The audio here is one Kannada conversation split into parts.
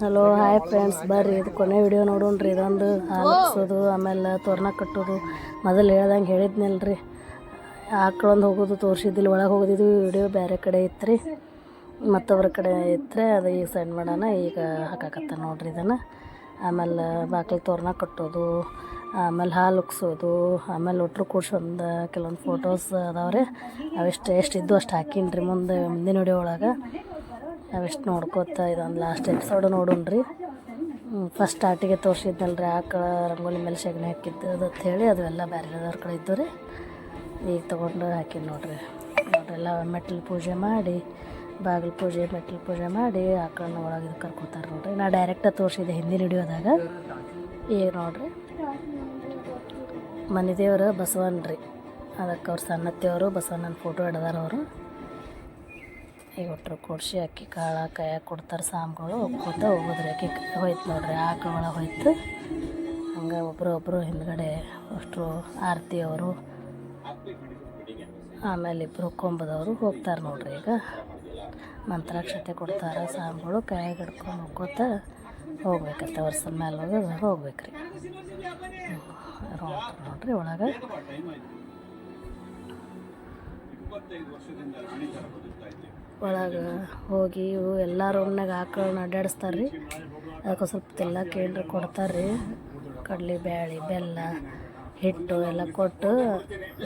ಹಲೋ ಹಾಯ್ ಫ್ರೆಂಡ್ಸ್ ಬರ್ರಿ, ಇದು ಕೊನೆ ವಿಡಿಯೋ ನೋಡೋಣ ರೀ ಇದೊಂದು ಹಾಲು ಹಾಕ್ಸೋದು ಆಮೇಲೆ ತೋರಣ ಕಟ್ಟೋದು. ಮೊದಲು ಹೇಳ್ದಂಗೆ ಹೇಳಿದ್ನಲ್ರಿ. ಆಕಳೊಂದು ಹೋಗೋದು ತೋರಿಸಿದ್ದಿಲ್ಲ, ಒಳಗೆ ಹೋಗೋದಿದ್ದು ವಿಡಿಯೋ ಬೇರೆ ಕಡೆ ಇತ್ತು ರೀ ಮತ್ತೊಬ್ಬರ ಕಡೆ ಇತ್ತರೆ ಅದು ಈಗ ಸೆಂಡ್ ಮಾಡೋಣ, ಈಗ ಹಾಕಾಕತ್ತ ನೋಡ್ರಿ ಇದನ್ನು. ಆಮೇಲೆ ಬಾಗಿಲು ತೋರಣ ಕಟ್ಟೋದು, ಆಮೇಲೆ ಹಾಲು ಉಕ್ಸೋದು ಆಮೇಲೆ ಒಟ್ರು ಕೂಡ್ಸೊಂದು ಕೆಲವೊಂದು ಫೋಟೋಸ್ ಅದಾವ್ರಿ. ಅವೆಷ್ಟು, ಎಷ್ಟು ಇದ್ದು ಅಷ್ಟು ಹಾಕೀನಿ ರೀ ಮುಂದೆ, ಮುಂದಿನ ವಿಡಿಯೋ ಒಳಗೆ. ಅವೆಷ್ಟು ನೋಡ್ಕೋತ ಇದೊಂದು ಲಾಸ್ಟ್ ಎಪಿಸೋಡ್ ರೀ ಫಸ್ಟ್ ಸ್ಟಾರ್ಟಿಗೆ ತೋರಿಸಿದ್ನಲ್ರಿ ಆಕಳ ರಂಗೋಲಿ ಮೇಲೆ ಸೆಗಣಿ ಹಾಕಿದ್ದು ಅದು ಅಂತ ಹೇಳಿ ಅದೆಲ್ಲ ಎಲ್ಲ ಬೇರೆದವ್ರ ಕಡೆ ಇದ್ದು ರೀ. ಈಗ ತೊಗೊಂಡು ಹಾಕಿದ್ದು ನೋಡ್ರಿ. ನೋಡ್ರೆಲ್ಲ ಮೆಟ್ಲು ಪೂಜೆ ಮಾಡಿ, ಬಾಗಿಲು ಪೂಜೆ ಮೆಟ್ಲು ಪೂಜೆ ಮಾಡಿ ಆಕಳನ್ನ ಒಳಗೆ ಇದು ಕರ್ಕೊತಾರೆ ನೋಡ್ರಿ. ನಾ ಡೈರೆಕ್ಟಾಗಿ ತೋರಿಸಿದ್ದೆ ಹಿಂದಿನ ಹಿಡಿಯೋದಾಗ ಈಗ ನೋಡ್ರಿ. ಮನೆ ದೇವರು ಬಸವನ್ ರೀ ಅದಕ್ಕೆ ಅವ್ರು ಸಣ್ಣತ್ತೆಯವರು ಬಸವಣ್ಣನ ಫೋಟೋ ಹಿಡ್ದಾರ ಅವರು. ಈಗ ಒಟ್ಟರು ಕೊಡ್ಸಿ ಅಕ್ಕಿ, ಕಾಳು ಕೈಯಾಗ ಕೊಡ್ತಾರೆ ಸಾಮ್ಗಳು. ಒಪ್ಕೋತ ಹೋಗೋದ್ರಿ ಅಕ್ಕಿ. ಹೋಯ್ತು ನೋಡ್ರಿ, ಆಕಳ ಹೋಯ್ತು. ಹಂಗೆ ಒಬ್ಬರು ಒಬ್ಬರು ಹಿಂದ್ಗಡೆ ಅಷ್ಟರು ಆರತಿ ಅವರು, ಆಮೇಲೆ ಇಬ್ಬರು ಕೊಂಬದವರು ಹೋಗ್ತಾರೆ ನೋಡ್ರಿ ಈಗ. ಮಂತ್ರಾಕ್ಷತೆ ಕೊಡ್ತಾರೆ ಸಾಮ್ಗಳು ಕೈಯಾಗ ಹಿಡ್ಕೊಂಡು ಹೋಗ್ಕೋತ ಹೋಗ್ಬೇಕತ್ತೆ ವರ್ಷದ ಮೇಲೆ ಹೋಗಿ ಹೋಗ್ಬೇಕ್ರಿ. ನೋಡ್ರಿ ಒಳಗೆ. ಒಳಗೆ ಹೋಗಿ ಇವು ಎಲ್ಲ ರೂಮ್ನಾಗ ಆಕಳನ್ನ ಅಡ್ಡಾಡಿಸ್ತಾರೆ ರೀ ಅದಕ್ಕೆ ಸ್ವಲ್ಪ ತೆಲ್ಲ ಕೇಂದ್ರ ಕೊಡ್ತಾರೆ ರೀ ಕಡಲೆ ಬ್ಯಾಳಿ ಬೆಲ್ಲ ಹಿಟ್ಟು ಎಲ್ಲ ಕೊಟ್ಟು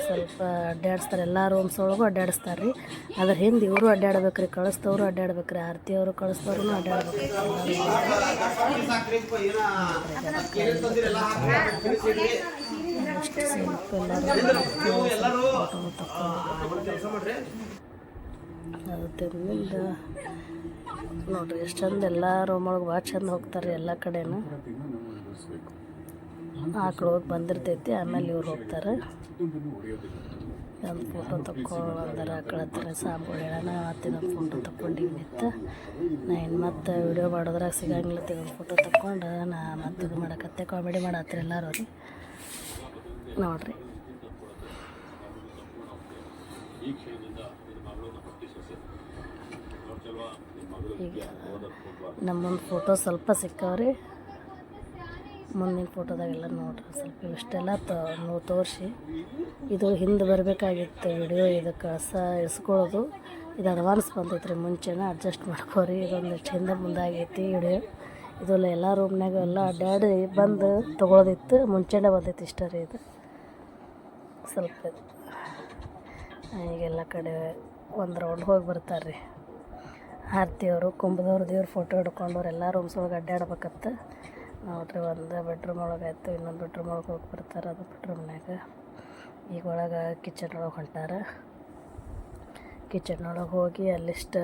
ಸ್ವಲ್ಪ ಅಡ್ಡಾಡಿಸ್ತಾರೆ ಎಲ್ಲ ರೂಮ್ಸ್ ಒಳಗೂ ಅಡ್ಡಾಡಿಸ್ತಾರೆ ರೀ ಅದ್ರ ಹಿಂದೆ ಇವರು ಅಡ್ಡಾಡ್ಬೇಕು ರೀ ಕಳಿಸ್ತವ್ರು ಅಡ್ಡಾಡ್ಬೇಕು ರೀ ಆರತಿ ಅವರು ಕಳಿಸ್ತವ್ರು ಅಡ್ಡಾಡ್ಬೇಕು ಎಷ್ಟು ಸ್ವಲ್ಪ ಎಲ್ಲರೂ ಫೋಟೋ ತಕ್ಕೊಂಡು ಅದು ತಿಂದಿಂದ ನೋಡ್ರಿ, ಎಷ್ಟು ಚಂದ ಎಲ್ಲ ರೂಮ್ ಒಳಗೆ ಭಾಳ ಚಂದ ಹೋಗ್ತಾರೆ ಎಲ್ಲ ಕಡೆನೂ. ಆಕಳು ಹೋಗಿ ಬಂದಿರ್ತೈತಿ, ಆಮೇಲೆ ಇವ್ರು ಹೋಗ್ತಾರೆ. ಒಂದು ಫೋಟೋ ತಕ್ಕೊಳ್ಳೋದಾರ ಆಕಳ ಹತ್ರ ಸಾಂಬು ಹೇಳೋಣ ಮತ್ತಿದೊಂದು ಫೋಟೋ ತಕ್ಕೊಂಡಿವಿ ಇದ್ದಿತ್ತು ನಾ ಇನ್ನು ಮತ್ತೆ ವಿಡಿಯೋ ಮಾಡೋದ್ರಾಗ ಸಿಗಂಗಿಲ್ಲ ತೆಗೊಂಡು ಫೋಟೋ ತಕ್ಕೊಂಡು, ನಾ ಮತ್ತೆ ಇದು ಮಾಡಕತ್ತೆ ಕಾಮಿಡಿ ಮಾಡತ್ರಿ ಎಲ್ಲರೂ. ರೀ ನೋಡ್ರಿ. ಈಗ ನಮ್ಮೊಂದು ಫೋಟೋ ಸ್ವಲ್ಪ ಸಿಕ್ಕವ್ರಿ. ಮುಂದಿನ ಫೋಟೋದಾಗೆಲ್ಲ ನೋಡ್ರಿ ಸ್ವಲ್ಪ ಇಷ್ಟೆಲ್ಲ ತ ತೋರಿಸಿ. ಇದು ಹಿಂದೆ ಬರಬೇಕಾಗಿತ್ತು ವಿಡಿಯೋ ಇದು ಕಳ್ಸ ಇಸ್ಕೊಳ್ಳೋದು ಇದು ಅಡ್ವಾನ್ಸ್ ಬಂದೈತೆ ರೀ ಮುಂಚೆನೇ ಅಡ್ಜಸ್ಟ್ ಮಾಡ್ಕೋರಿ. ಇದೊಂದು ಚಿಂದ ಹಿಂದೆ ಮುಂದಾಗೈತಿ ವಿಡಿಯೋ ಇದೆಲ್ಲ ಎಲ್ಲ ರೂಮ್ನಾಗ ಎಲ್ಲ ಅಡ್ಡಾಡಿ ಬಂದು ತೊಗೊಳೋದಿತ್ತು ಮುಂಚೆನೇ ಬಂದೈತಿ ಇಷ್ಟ ರೀ ಇದು. ಸ್ವಲ್ಪ. ಈಗೆಲ್ಲ ಕಡೆ ಒಂದು ರೌಂಡ್ ಹೋಗಿ ಬರ್ತಾರೆ ರೀ ಆರತಿಯವರು ಕುಂಭದವ್ರು ದೇವ್ರ ಫೋಟೋ ಹಿಡ್ಕೊಂಡವ್ರು ಎಲ್ಲ ರೂಮ್ಸ್ ಒಳಗೆ ಅಡ್ಡಾಡ್ಬೇಕತ್ತ ನೋಡ್ರಿ ಒಂದು ಬೆಡ್ರೂಮ್ ಒಳಗೆ ಆಯಿತು, ಇನ್ನೊಂದು ಬೆಡ್ರೂಮ್ ಒಳಗೆ ಹೋಗಿ ಬರ್ತಾರೆ, ಅದು ಬೆಡ್ರೂಮ್ನಾಗ ಈಗ ಒಳಗೆ ಕಿಚನ್ ಒಳಗೆ ಹೊಂಟಾರ. ಕಿಚನ್ ಒಳಗೆ ಹೋಗಿ ಅಲ್ಲಿಷ್ಟು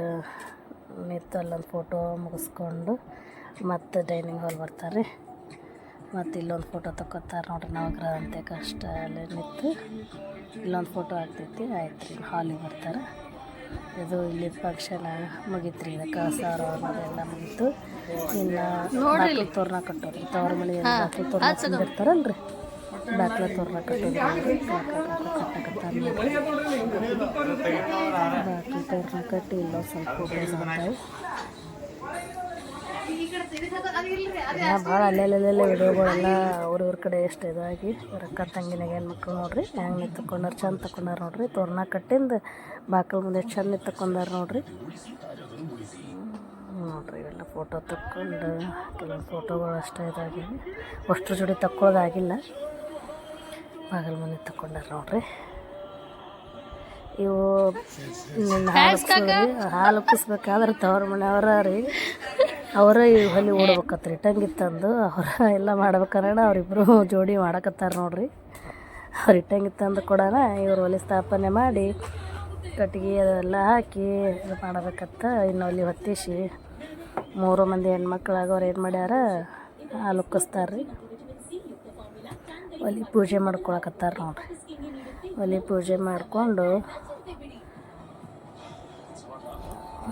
ನಿಂತು ಅಲ್ಲೊಂದು ಫೋಟೋ ಮುಗಿಸ್ಕೊಂಡು ಮತ್ತು ಡೈನಿಂಗ್ ಹಾಲ್ ಬರ್ತಾರೆ. ಮತ್ತು ಇಲ್ಲೊಂದು ಫೋಟೋ ತಗೋತಾರೆ ನೋಡ್ರಿ ನವಗ್ರಹ ಅಂತ ಕಷ್ಟ ಅಲ್ಲಿ ನಿಂತು. ಇಲ್ಲೊಂದು ಫೋಟೋ ಆಗ್ತೈತಿ ಆಯ್ತು ರೀ ಹಾಲಿಗೆ ಬರ್ತಾರೆ. ಇದು ಇಲ್ಲಿ ಫಂಕ್ಷನ್ ಮುಗಿತು ರೀ ಇದು ಕಳಸಾರ ಅನ್ನೋದೆಲ್ಲ ಮುಗೀತು. ಇನ್ನು ತೋರಣ ಕಟ್ಟೋದು ತವ್ರ ಮನೆ ಬಾಕ್ಲು ತೋರಣ ತಂದಿರ್ತಾರಲ್ರಿ ಬಾಕ್ಲ ತೋರಣ ಕಟ್ಟೋದು ಬಾಕ್ಲು ತೋರಣ ಕಟ್ಟಿ ಇಲ್ಲ ಸ್ವಲ್ಪ ಆಗ್ತಾವೆ ಭಾಳ ಅಲ್ಲೆಲ್ಲೆಲ್ಲ ವಿಡಿಯೋಗಳೆಲ್ಲ ಅವ್ರವ್ರ ಕಡೆ ಎಷ್ಟು ಇದಾಗಿ, ರೊಕ್ಕ ತಂಗಿನಾಗ ಏನು ಮಕ್ಕಳು ನೋಡ್ರಿ, ಹೆಂಗೆ ನಿಂತ್ಕೊಂಡಾರ ಚಂದ ತಕೊಂಡಾರ ನೋಡ್ರಿ, ತೋರ್ಣ ಕಟ್ಟಿಂದ ಬಾಕಲ್ ಮುಂದೆ ಚಂದ ನಿಂತ್ಕೊಂಡಾರ ನೋಡ್ರಿ. ನೋಡ್ರಿ, ಇವೆಲ್ಲ ಫೋಟೋ ತಕ್ಕೊಂಡು ಕೆಲವು ಫೋಟೋಗಳು ಅಷ್ಟೇ ಇದಾಗಿ, ಅಷ್ಟ್ರ ಜೋಡಿ ತಕ್ಕೊಳ್ಳೋದಾಗಿಲ್ಲ ಬಾಗಿಲು ಮುಂದೆ ತಕ್ಕೊಂಡಾರ ನೋಡ್ರಿ. ಇವು ಹಾಲು ಹಾಲು ಉಕ್ಕಿಸ್ಬೇಕಾದ್ರೆ ತವ್ರ ಮನೆಯವರ ರೀ. ಅವರ ಹೊಲಿ ಓಡ್ಬೇಕತ್ರಿ. ಇಟ್ಟಂಗಿತ್ತಂದು ಅವರ ಎಲ್ಲ ಮಾಡ್ಬೇಕನ್ನ ಅವರಿಬ್ಬರು ಜೋಡಿ ಮಾಡಕತ್ತಾರ ನೋಡ್ರಿ. ಅವ್ರು ಇಟ್ಟಂಗಿತ್ತಂದು ಕೊಡೋಣ, ಇವ್ರು ಒಲೆ ಸ್ಥಾಪನೆ ಮಾಡಿ, ಕಟ್ಟಿಗೆ ಅದೆಲ್ಲ ಹಾಕಿ ಇದು ಮಾಡಬೇಕತ್ತ. ಇನ್ನು ಒಲಿ ಹೊತ್ತಿಸಿ ಮೂರು ಮಂದಿ ಹೆಣ್ಮಕ್ಳಾಗ ಅವ್ರು ಏನು ಮಾಡ್ಯಾರ, ಹಾಲು ಉಕ್ಕಿಸ್ತಾರ ರೀ ಒಲಿ ಪೂಜೆ ಮಾಡ್ಕೊಳಕತ್ತಾರ ನೋಡ್ರಿ. ಒಲಿ ಪೂಜೆ ಮಾಡಿಕೊಂಡು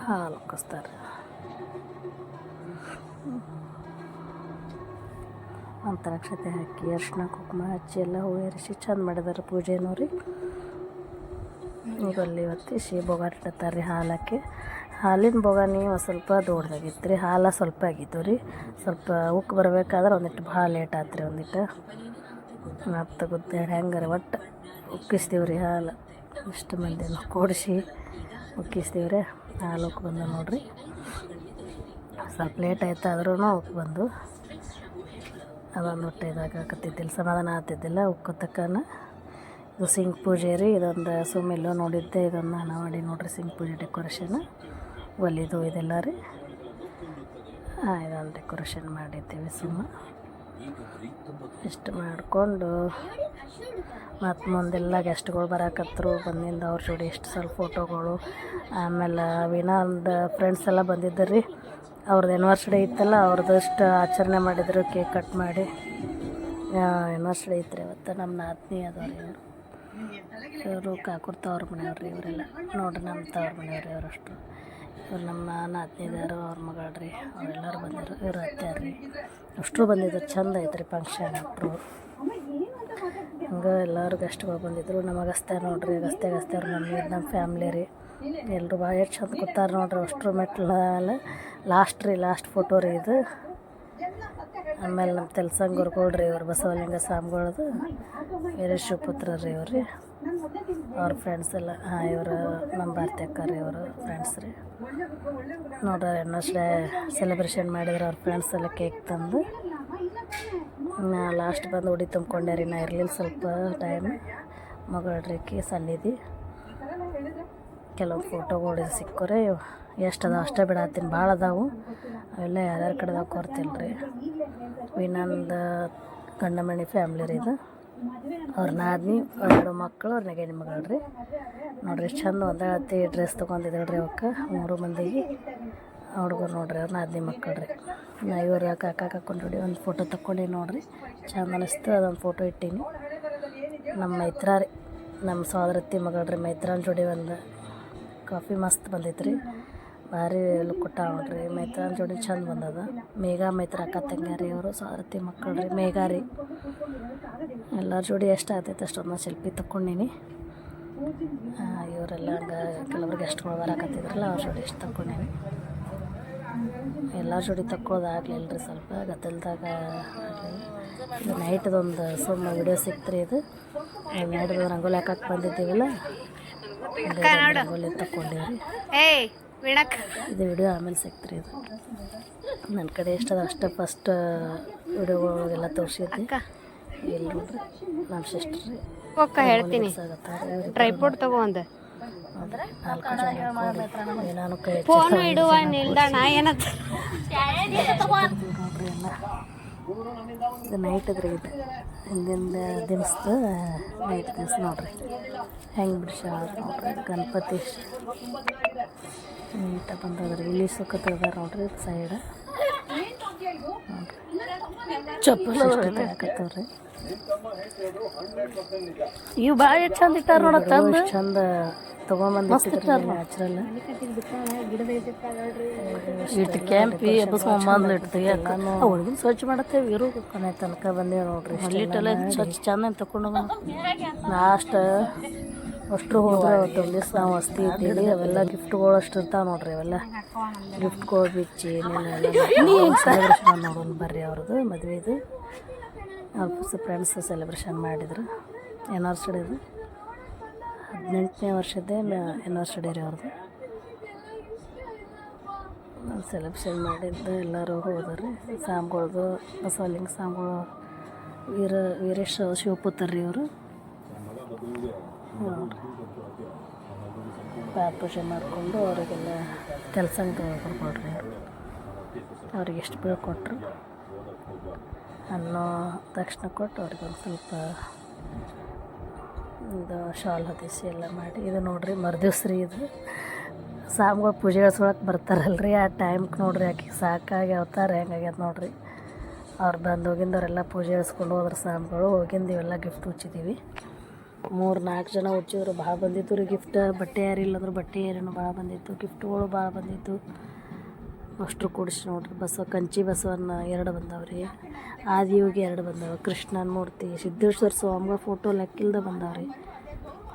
ಹಾಲು ಉಕ್ಕಿಸ್ತಾರೆ ಅಂತರಾಕ್ಷತೆ ಹಾಕಿ ಅರ್ಶಿನ ಕುಂಕುಮ ಹಚ್ಚಿ ಎಲ್ಲ ಹೂ ಏರಿಸಿ ಚಂದ ಮಾಡಿದಾರೆ ಪೂಜೆನೂ ರೀ. ಈಗ ಅಲ್ಲಿ ಶಿ ಬೊಗಾಟಿಡ್ತಾರೆ ರೀ ಹಾಲು ಹಾಕಿ ಹಾಲಿನ ಬೊಗಾನಿ ಒಂದು ಸ್ವಲ್ಪ ದೊಡ್ಡದಾಗಿತ್ತು ರೀ, ಹಾಲು ಸ್ವಲ್ಪ ಆಗಿತ್ತು ರೀ. ಸ್ವಲ್ಪ ಉಕ್ಕು ಬರಬೇಕಾದ್ರೆ ಒಂದಿಟ್ಟು ಭಾಳ ಲೇಟ್ ಆತ್ರಿ ರೀ ಒಂದಿಟ್ಟು ಮತ್ತು ಗೊತ್ತ ಹೆಂಗಾರ ಒಟ್ಟು ಉಕ್ಕಿಸ್ತೀವಿ ರೀ ಹಾಲು. ಇಷ್ಟು ಮಂದಿನ ಕೊಡಿಸಿ ಉಕ್ಕಿಸ್ತೀವಿ ರೀ ಹಾಲು ಉಕ್ಕು ಬಂದ ನೋಡಿರಿ. ಸ್ವಲ್ಪ ಲೇಟ್ ಆಯ್ತು ಆದ್ರೂ ಉಕ್ಕು ಬಂದು ಅದೊಂದು ಹೊಟ್ಟೆ ಇದಾಗಕತ್ತಿದ್ದಿಲ್ಲ ಸಮಾಧಾನ ಆಗ್ತಿದ್ದಿಲ್ಲ ಉಕ್ಕತಕ್ಕನ ಇದು ಸಿಂಗ್ ಪೂಜೆ ರೀ, ಇದೊಂದು ಸುಮ್ಮೆಲ್ಲೋ ನೋಡಿದ್ದೆ, ಇದೊಂದು ನಾನು ಮಾಡಿ ನೋಡ್ರಿ ಸಿಂಗ್ ಪೂಜೆ ಡೆಕೋರೇಷನ್. ಒಲಿದು ಇದೆಲ್ಲ ರೀ. ಹಾಂ, ಇದೊಂದು ಡೆಕೋರೇಷನ್ ಮಾಡಿದ್ದೀವಿ ಸುಮ್ಮ. ಇಷ್ಟು ಮಾಡಿಕೊಂಡು ಮತ್ತು ಮುಂದೆಲ್ಲ ಗೆಸ್ಟ್ಗಳು ಬರಾಕತ್ರು, ಬಂದಿಂದ ಅವ್ರ ಜೋಡಿ ಎಷ್ಟು ಸ್ವಲ್ಪ ಫೋಟೋಗಳು ಆಮೇಲೆ ವಿನಾದ ಫ್ರೆಂಡ್ಸ್ ಎಲ್ಲ ಬಂದಿದ್ದರು ರೀ. ಅವ್ರದ್ದು ಆ್ಯನಿವರ್ಸ್ಡೇ ಇತ್ತಲ್ಲ ಅವ್ರದ್ದಷ್ಟು ಆಚರಣೆ ಮಾಡಿದರು ಕೇಕ್ ಕಟ್ ಮಾಡಿ. ಆ್ಯನಿವರ್ಸ್ಡೇ ಇತ್ತು ರೀ ಇವತ್ತು, ನಮ್ಮ ನಾದ್ನಿ ಅದವ್ರಿ ಇವರು. ಇವರು ಕಾಕುರ್ ಮನೆಯವ್ರು ರೀ ಇವರೆಲ್ಲ. ನೋಡ್ರಿ ನಮ್ಮ ತವ್ರ ಮನೆಯವ್ರಿ ಅವರಷ್ಟು ಇವ್ರು ನಮ್ಮ ನಾದ್ನಿದಾರು ಅವ್ರ ಮಗಳು ರೀ ಅವರೆಲ್ಲರೂ ಬಂದಿರು. ಇವ್ರು ಅತ್ತಾರ ರೀ ಅಷ್ಟರು ಬಂದಿದ್ರು, ಚಂದ ಐತ್ರಿ ಫಂಕ್ಷನ್ ಅಪ್ರು ಹಂಗೆ ಎಲ್ಲರೂ ಗೆಸ್ಟ್ಗಳು ಬಂದಿದ್ರು. ನಮಗೆ ಅಗಸ್ತ್ಯ ನೋಡ್ರಿ ಗಸ್ತೆ ಗಸ್ತೆ ಅವ್ರ ಮಮ್ಮಿ, ನಮ್ಮ ಫ್ಯಾಮ್ಲಿ ರೀ. ಎಲ್ಲರೂ ಭಾಳ ಎಷ್ಟು ಚಂದ ಕೂತಾರೆ ನೋಡ್ರಿ, ಅಷ್ಟ್ರ ಮೆಟ್ಲ ಲಾಸ್ಟ್ ರೀ ಲಾಸ್ಟ್ ಫೋಟೋ ರೀ ಇದು. ಆಮೇಲೆ ನಮ್ಮ ತೆಲ್ಸಂಗ್ ಗುರುಗಳ್ರಿ ಇವ್ರು ಬಸವಲಿಂಗ ಸ್ವಾಮಿಗಳದು. ಬೇರೆ ಶಿವಪುತ್ರ ರೀ ಇವ್ರಿ ಅವ್ರ ಫ್ರೆಂಡ್ಸ್ ಎಲ್ಲ, ಹಾಂ, ಇವರು ನಮ್ಮ ಭಾರತಿ ಅಕ್ಕ ರೀ ಇವರು ಫ್ರೆಂಡ್ಸ್ ರೀ. ನೋಡ್ರಿ ಇನ್ನಷ್ಟೇ ಸೆಲೆಬ್ರೇಷನ್ ಮಾಡಿದ್ರೆ ಅವ್ರ ಫ್ರೆಂಡ್ಸ್ ಎಲ್ಲ ಕೇಕ್ ತಂದು. ನಾ ಲಾಸ್ಟ್ ಬಂದು ಉಡಿ ತುಂಬ್ಕೊಂಡೆ ರೀ ನಾ ಇರಲಿಲ್ಲ ಸ್ವಲ್ಪ ಟೈಮ್ ಮಗಳ್ರಿಕಿ ಸನ್ನಿಧಿ. ಕೆಲವು ಫೋಟೋಗಳು ಸಿಕ್ಕರೆ. ಎಷ್ಟು ಅದಾವ ಅಷ್ಟೇ ಬಿಡಾತೀನಿ ಭಾಳ ಅದಾವು. ಅವೆಲ್ಲ ಯಾರ್ಯಾರ ಕಡೆದಾಗ ಕೊರ್ತಿಲ್ಲ ರೀ ವಿನಂದ ಗಂಡಮಣಿ ಫ್ಯಾಮ್ಲಿ ರೀ ಇದು. ಅವ್ರ ನಾದಿನಿ ಎರಡು ಮಕ್ಕಳು ಅವ್ರ ನೆಗಡಿ ಮಗಳು ರೀ ನೋಡ್ರಿ, ಚಂದ ಒಂದೇ ಡ್ರೆಸ್ ತೊಗೊಂಡಿದ್ದಾಳೆ ರೀ ಅವಕ್ಕೆ, ಮೂರು ಮಂದಿಗೆ. ಹುಡುಗರು ನೋಡ್ರಿ ಅವ್ರ ನಾದಿನಿ ಮಕ್ಕಳು ರೀ ನಾ ಇವ್ರ ಕಾಕ ಕಾಕೊಂಡು ಒಂದು ಫೋಟೋ ತಕ್ಕೊಂಡು ನೋಡ್ರಿ. ಚಂದ ಅನಿಸ್ತು, ಅದೊಂದು ಫೋಟೋ ಇಟ್ಟೀನಿ. ನಮ್ಮ ಮೈತ್ರ ರೀ ನಮ್ಮ ಸೋದರತ್ತಿ ಮಗಳು ರೀ ಮೈತ್ರನ ಜೋಡಿ ಒಂದು ಕಾಫಿ ಮಸ್ತ್ ಬಂದೈತೆ ರೀ ಭಾರಿ ಲುಕ್ ನೋಡ್ರಿ. ಮೈತ್ರನ ಜೋಡಿ ಚಂದ ಬಂದದ. ಮೇಘಾ ಮೈತ್ರ ಅಕ್ಕ ತಂಗ್ಯಾರಿ ಅವರು, ಸಾರಥಿ ಮಕ್ಕಳು ರೀ, ಮೇಘಾ ರೀ. ಎಲ್ಲರ ಜೋಡಿ ಎಷ್ಟು ಆಗ್ತೈತೆ ಅಷ್ಟೊಂದು ಸೆಲ್ಫಿ ತಕ್ಕೊಂಡಿನಿ. ಇವರೆಲ್ಲ ಹಂಗೆ ಕೆಲವ್ರಿಗೆ ಗೆಸ್ಟ್ಗಳು ಬರಕತ್ತಿದ್ರಲ್ಲ, ಅವ್ರ ಜೋಡಿ ಎಷ್ಟು ತಕ್ಕೊಂಡೀನಿ. ಎಲ್ಲ ಜೋಡಿ ತಕ್ಕೊಳ್ಳೋದಾಗಲಿಲ್ಲ ರೀ ಸ್ವಲ್ಪ, ಗದ್ದಲ್ದಾಗ ನೈಟ್ದೊಂದು ಸುಮ್ಮನೆ ವಿಡಿಯೋ ಸಿಕ್ತು ರೀ ಇದು. ನೈಟ್ದು ರಂಗೋಲಿ ಹಾಕಕ್ಕೆ ಬಂದಿದ್ದೀವಲ್ಲ ರಂಗೋಲಿ ಏಯ್ ಇದು ವಿಡಿಯೋ ಆಮೇಲೆ ಸಿಕ್ತು ರೀ ಇದು. ನನ್ನ ಕಡೆ ಎಷ್ಟದ ಅಷ್ಟೇ ಫಸ್ಟ್ ವಿಡಿಯೋಗಳಿಗೆಲ್ಲ ತೋರಿಸಿದ್ದೆ. ಇಲ್ಲಿ ನೋಡ್ರಿ ನಮ್ಮ ಸಿಸ್ಟರ್ ಒಕ್ಕ ಹೇಳ್ತೀನಿ. ಟ್ರೈಪೋಡ್ ತಗೋ ಒಂದು ಫೋನ್ ಇಡುವ ನಿಲ್ದಾಣ ಏನಂತ ಇದು ನೈಟ್ ಅದ್ರಿ ಇದು. ಹಿಂದಿಂದ ದಿನಸ್ದು ನೈಟ್ ದಿವಸ ನೋಡ್ರಿ. ಹೆಂಗೆ ಬಿಡಿಸ್ಯಾಳ ನೋಡ್ರಿ ಗಣಪತಿ ನೀಟ ಬಂದದ್ರಿ. ಇಲ್ಲಿ ಸುಖತ್ತದ ನೋಡ್ರಿ ಸೈಡ್ ನೋಡ್ರಿ. ಚಪ್ಪಲ್ ಹಾಕತ್ತವ್ರಿ ಇವು ಭಾಳ ಚಂದ ಇಟ್ಟಾರ ನೋಡ ಚಂದ ಚಂದ ತೊಗೊಂಬಂದಿಟ್ಟಿದ್ರಿ ನ್ಯಾಚುರಲ್. ಇಟ್ಟು ಕ್ಯಾಂಪಿ ಎಬ್ಬಸ್ಕೊಂಬಂದ್ಲು ಇಟ್ಟು ತೆಗಿಯಕ್ಕ ಹುಡುಗನ ಸ್ವಚ್ಛ ಮಾಡತ್ತೇವೆ ಇರು ಕೊನೆ ತನಕ ಬಂದೇವೆ ನೋಡ್ರಿ ಅಲ್ಲಿಟ್ಟೆಲ್ಲ ಸ್ವಚ್ಛ ಚಂದ ತಕೊಂಡು ಲಾಸ್ಟ್ ಅಷ್ಟು ಹೋದ್ರೆ ಅವತ್ತು ದಿವಸ ನಾವು ವಸ್ತಿ ಇದ್ದೀವಿ ಅವೆಲ್ಲ ಗಿಫ್ಟ್ಗಳು ಅಷ್ಟು ಇರ್ತಾವೆ ನೋಡ್ರಿ ಅವೆಲ್ಲ ಗಿಫ್ಟ್ಗಳು ಬಿಚ್ಚಿ ಸೆಲೆಬ್ರೇಷನ್ ನೋಡೋಣ ಬರ್ರಿ ಅವ್ರದ್ದು ಮದುವೆದು ಅವ್ರ ಫ್ರೆಂಡ್ಸ್ ಸೆಲೆಬ್ರೇಷನ್ ಮಾಡಿದ್ರು. ಎನಿವರ್ಸರಿದು ಹದಿನೆಂಟನೇ ವರ್ಷದ್ದೇ ಎನಿವರ್ಸರಿ ರೀ ಅವ್ರದ್ದು. ಸೆಲೆಬ್ರೇಷನ್ ಮಾಡಿದ್ದು ಎಲ್ಲರೂ ಹೋದ್ರಿ ಸ್ವಾಮಿಗಳ್ದು ಬಸವಲಿಂಗ ಸ್ವಾಮಿಗಳು ವೀರ, ವೀರೇಶ್ ಶಿವಪುತ್ರ ರೀ ಅವರು ಪಾದ ಪೂಜೆ ಮಾಡಿಕೊಂಡು ಅವರಿಗೆಲ್ಲ ಕೆಲಸ ಕೊಡ್ಕೊಳ್ರಿ ಅವರು ಅವ್ರಿಗೆ ಎಷ್ಟು ಬೀಳ್ಕೊಟ್ರು ಅನ್ನೋ ತಕ್ಷಣ ಕೊಟ್ಟು ಅವ್ರಿಗೆ ಒಂದು ಸ್ವಲ್ಪ ಇದು ಶಾಲ್ ಹೊದಿಸಿ ಎಲ್ಲ ಮಾಡಿ, ಇದು ನೋಡ್ರಿ ಮರುದಿವ್ಸ ರೀ ಇದು. ಸಾಮ್ಗಳು ಪೂಜೆ ಹೇಳ್ಸೊಳಕ್ಕೆ ಬರ್ತಾರಲ್ರಿ, ಆ ಟೈಮ್ಗೆ ನೋಡ್ರಿ ಆಕೆ ಸಾಕಾಗಿ ಅವತಾರೆ ಹೆಂಗಾಗ್ಯದ ನೋಡ್ರಿ. ಅವ್ರು ಬಂದು ಹೋಗಿಂದವರೆಲ್ಲ ಪೂಜೆ ಇಳಿಸ್ಕೊಂಡು ಹೋದ್ರೆ ಸಾಮ್ಗಳು, ಹೋಗಿಂದ ಇವೆಲ್ಲ ಗಿಫ್ಟ್ ಹುಚ್ಚಿದ್ದೀವಿ ಮೂರು ನಾಲ್ಕು ಜನ ಹುಚ್ಚಿದ್ರು ಭಾಳ ಬಂದಿತ್ತು ರೀ ಗಿಫ್ಟ್ ಬಟ್ಟೆ ಯಾರಿಲ್ಲ ಅಂದ್ರೆ ಬಟ್ಟೆ ಯಾರೇನು ಭಾಳ ಬಂದಿತ್ತು ಗಿಫ್ಟ್ಗಳು ಭಾಳ ಬಂದಿತ್ತು. ಅಷ್ಟು ಕೂಡಿಸಿ ನೋಡ್ರಿ. ಬಸವ, ಕಂಚಿ ಬಸವನ್ನ ಎರಡು ಬಂದವ್ರಿ. ಆದಿಯೋಗಿ ಎರಡು ಬಂದಾವೆ. ಕೃಷ್ಣನ ಮೂರ್ತಿ, ಸಿದ್ದೇಶ್ವರ ಸ್ವಾಮಿಗಳ ಫೋಟೋ ಲೆಕ್ಕಿಲ್ದ ರೀ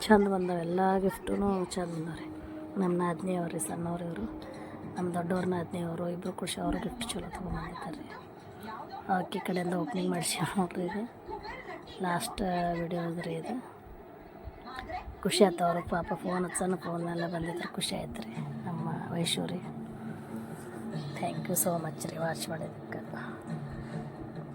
ಚಂದ ಬಂದಾವೆ. ಎಲ್ಲ ಗಿಫ್ಟೂ ಚಂದ ಬಂದವ್ರಿ. ನಮ್ಮ ನಾದ್ನಿ ರೀ ಸಣ್ಣವ್ರು ಇವರು. ನಮ್ಮ ದೊಡ್ಡವ್ರನ್ನ ಅವರು. ಇಬ್ಬರು ಖುಷಿ ಅವರು ಗಿಫ್ಟ್ ಚಲೋ ತೊಗೊಂಬಂದಿದ್ದಾರೆ ರೀ ಅಕ್ಕಿ ಕಡೆಯಿಂದ ಓಪನಿಂಗ್ ಮಾಡಿಸಿ ನೋಡ್ರಿ ಇದು ಲಾಸ್ಟ್ ವಿಡಿಯೋ ರೀ ಇದು. ಖುಷಿ ಆಯ್ತು ಅವರು. ಪಾಪ ಫೋನ್ ಹಚ್ಚನ ಫೋನ್ ಎಲ್ಲ ಬಂದಿದ್ರೆ ಖುಷಿ ಆಯ್ತು ರೀ ನಮ್ಮ ವೈಶೂರಿ thank you so much rewatch ಮಾಡಿದ್ದಕ್ಕೆ